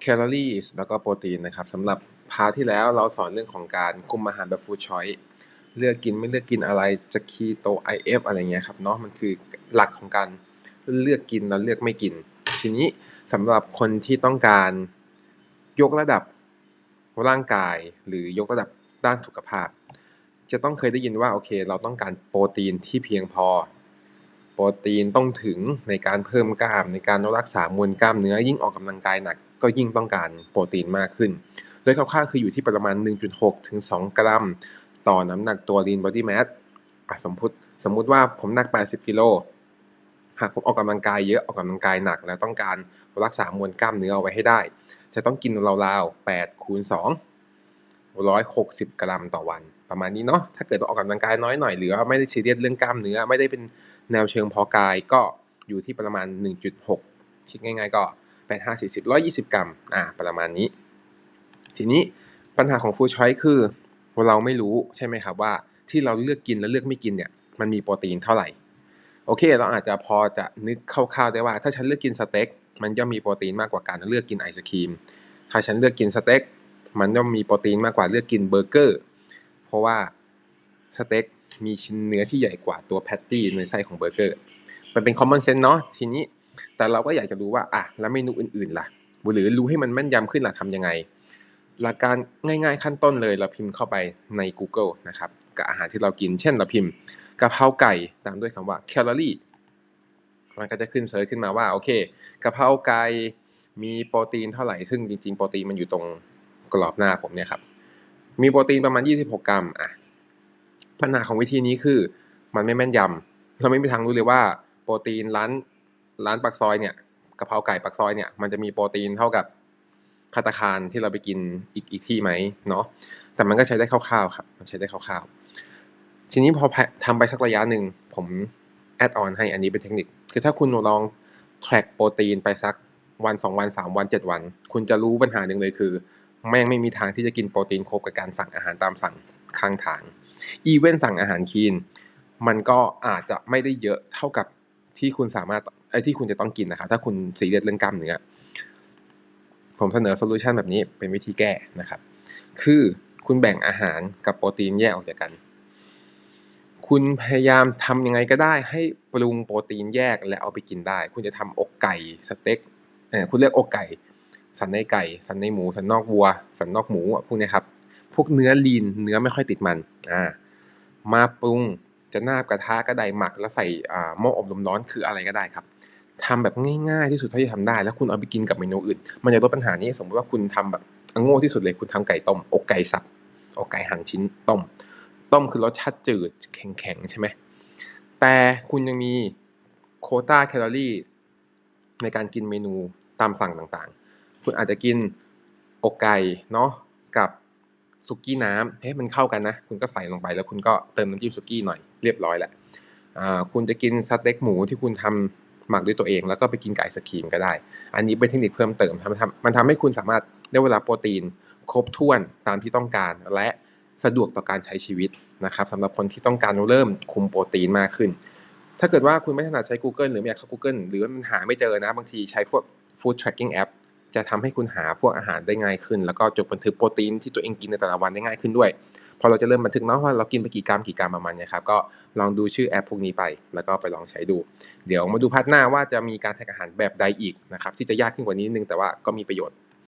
แคลอรี่แล้วก็โปรตีนนะครับสำหรับพาร์ทที่แล้วเราสอนเรื่องของการคุมอาหารแบบฟู้ดชอยเลือกกินไม่เลือกกินอะไรจะคีโต IF อะไรเงี้ยครับเนาะมันคือหลักของการเลือกกินแล้วเลือกไม่กิน ทีนี้สำหรับคนที่ต้องการยกระดับร่างกายหรือยกระดับด้านสุขภาพ จะต้องเคยได้ยินว่าโอเค เราต้องการโปรตีนที่เพียงพอ ปรตีนต้องถึงในการเพิ่มกล้ามในการรักษามวลกล้ามเนื้อ ยิ่งออกกำลังกายหนักก็ยิ่งต้องการโปรตีนมากขึ้น โดยคร่าวๆคืออยู่ที่ประมาณ 1.6 ถึง 2 กรัม ต่อน้ำหนักตัว lean body mass อะสมมติสมมุติว่าผมหนัก 80 กิโลหากผมออกกำลังกายเยอะออกกำลังกายหนัก แล้วต้องการรักษามวลกล้ามเนื้อเอาไว้ให้ได้ จะต้องกินราวๆ8คูณ2 160 กรัมต่อวัน ประมาณนี้เนาะถ้าเกิดออกกำลังกายน้อยหน่อยหรือว่าไม่ได้ซีเรียสเรื่องกล้ามเนื้อไม่ได้เป็น แนวเชิงพอกายก็อยู่ที่ประมาณ 1.6 คิดง่ายๆ ก็ 8 5 40 120 กรัม อ่า ประมาณนี้ ทีนี้ปัญหาของฟู้ดชอยคือเราไม่รู้ใช่ไหมครับว่าที่เราเลือกกินและเลือกไม่กินเนี่ยมันมีโปรตีนเท่าไหร่ โอเค เราอาจจะพอจะนึกคร่าวๆได้ว่า ถ้าฉันเลือกกินสเต็กมันย่อมมีโปรตีนมากกว่าการเลือกกินไอศครีม ถ้าฉันเลือกกินสเต็กมันย่อมมีโปรตีนมากกว่าเลือกกินเบอร์เกอร์ เพราะว่าสเต็ก มีชิ้นเนื้อที่ใหญ่กว่าตัวแพตตี้ในไส้ของเบอร์เกอร์มันเป็นคอมมอนเซนส์เนาะทีนี้ แต่เราก็อยากจะรู้ว่าอะแล้วเมนูอื่นๆล่ะหรือรู้ให้มันแม่นยำขึ้นล่ะทำยังไงหลักการง่ายๆขั้นต้นเลยเราพิมพ์เข้าไปใน Google นะครับกับอาหารที่เรากิน เช่นเราพิมพ์กะเพราไก่ตามด้วยคำว่าแคลอรี่มันก็จะขึ้นเซิร์ชขึ้นมาว่าโอเคกะเพราไก่มีโปรตีนเท่าไหร่ ซึ่งจริงๆ โปรตีนมันอยู่ตรงกรอบหน้าผมเนี่ยครับ มีโปรตีนประมาณ 26 กรัม อะ ปัญหาของวิธีนี้คือมันไม่แม่นยำเราไม่มีทางรู้เลยว่าโปรตีนร้านร้านปักซอยเนี่ยกะเพราไก่ปักซอยเนี่ยมันจะมีโปรตีนเท่ากับพัตาคารที่เราไปกินอีกอีกที่ไหมเนาะแต่มันก็ใช้ได้คร่าวๆครับ มันใช้ได้คร่าวๆ ทีนี้พอทำไปสักระยะหนึ่งผมแอดออนให้อันนี้เป็นเทคนิค คือถ้าคุณลอง track โปรตีนไปสักวันสองวันสามวันเจ็ดวัน คุณจะรู้ปัญหาหนึ่งเลยคือ แม่งไม่มีทางที่จะกินโปรตีนครบกับการสั่งอาหารตามสั่งข้างทาง อีเวนสั่งอาหารคีน มันก็อาจจะไม่ได้เยอะเท่ากับที่คุณสามารถไอ้ที่คุณจะต้องกินนะครับ ถ้าคุณซีเรียสเรื่องกล้ามเนื้อผมเสนอโซลูชันแบบนี้เป็นวิธีแก้นะครับ คือคุณแบ่งอาหารกับโปรตีนแยกออกจากกัน คุณพยายามทำยังไงก็ได้ ให้ปรุงโปรตีนแยกและเอาไปกินได้ คุณจะทำอกไก่สเต็กเออคุณเลือกอกไก่ สันในไก่ สันในหมู สันนอกวัว สันนอกหมูพวกนี้ครับ วกเนื้อลีนเนื้อไม่ค่อยติดมันอ่ามาปรุงจะนาบกระทะก็ได้หมัก แล้วใส่อ่าหม้ออบลมร้อนคืออะไรก็ได้ครับทำแบบง่ายๆที่สุดเท่าที่ทำได้ แล้วคุณเอาไปกินกับเมนูอื่น มันจะลดปัญหานี้สมมติว่าคุณทำแบบโง่ที่สุดเลยคุณทำไก่ต้มอกไก่สับอกไก่หั่นชิ้นต้ม ต้มคือรสชาติจืดแข็งๆใช่ไหมแต่คุณยังมีโคต้าแคลอรี่ในการกินเมนูตามสั่งต่างๆ คุณอาจจะกินอกไก่เนาะกับ สุกี้น้ำเฮ้ยมันเข้ากันนะ คุณก็ใส่ลงไปแล้วคุณก็เติมน้ำจิ้มสุกี้หน่อยเรียบร้อยแล้วคุณจะกินสเต็กหมูที่คุณทำหมักด้วยตัวเอง แล้วก็ไปกินไก่สกีมก็ได้ อันนี้เป็นเทคนิคเพิ่มเติมทำทำมันทำให้คุณสามารถได้เวลาโปรตีน ครบถ้วนตามที่ต้องการ และสะดวกต่อการใช้ชีวิตนะครับสำหรับคนที่ต้องการเริ่มคุมโปรตีนมากขึ้น ถ้าเกิดว่าคุณไม่ถนัดใช้ Google หรือไม่อยากเข้า Google หรือมันหาไม่เจอนะ บางทีใช้พวก Food Tracking App จะทำให้คุณหาพวกอาหารได้ง่ายขึ้น แล้วก็จดบันทึกโปรตีนที่ตัวเองกินในแต่ละวันได้ง่ายขึ้นด้วย พอเราจะเริ่มบันทึกเนาะว่าเรากินไปกี่กรัมกี่กรัมประมาณเนี้ยครับก็ลองดูชื่อแอปพวกนี้ไป แล้วก็ไปลองใช้ดู เดี๋ยวมาดูพาร์ทหน้าว่าจะมีการแทร็กอาหารแบบใดอีกนะครับที่จะยากขึ้นกว่านี้นิดนึงแต่ว่าก็มีประโยชน์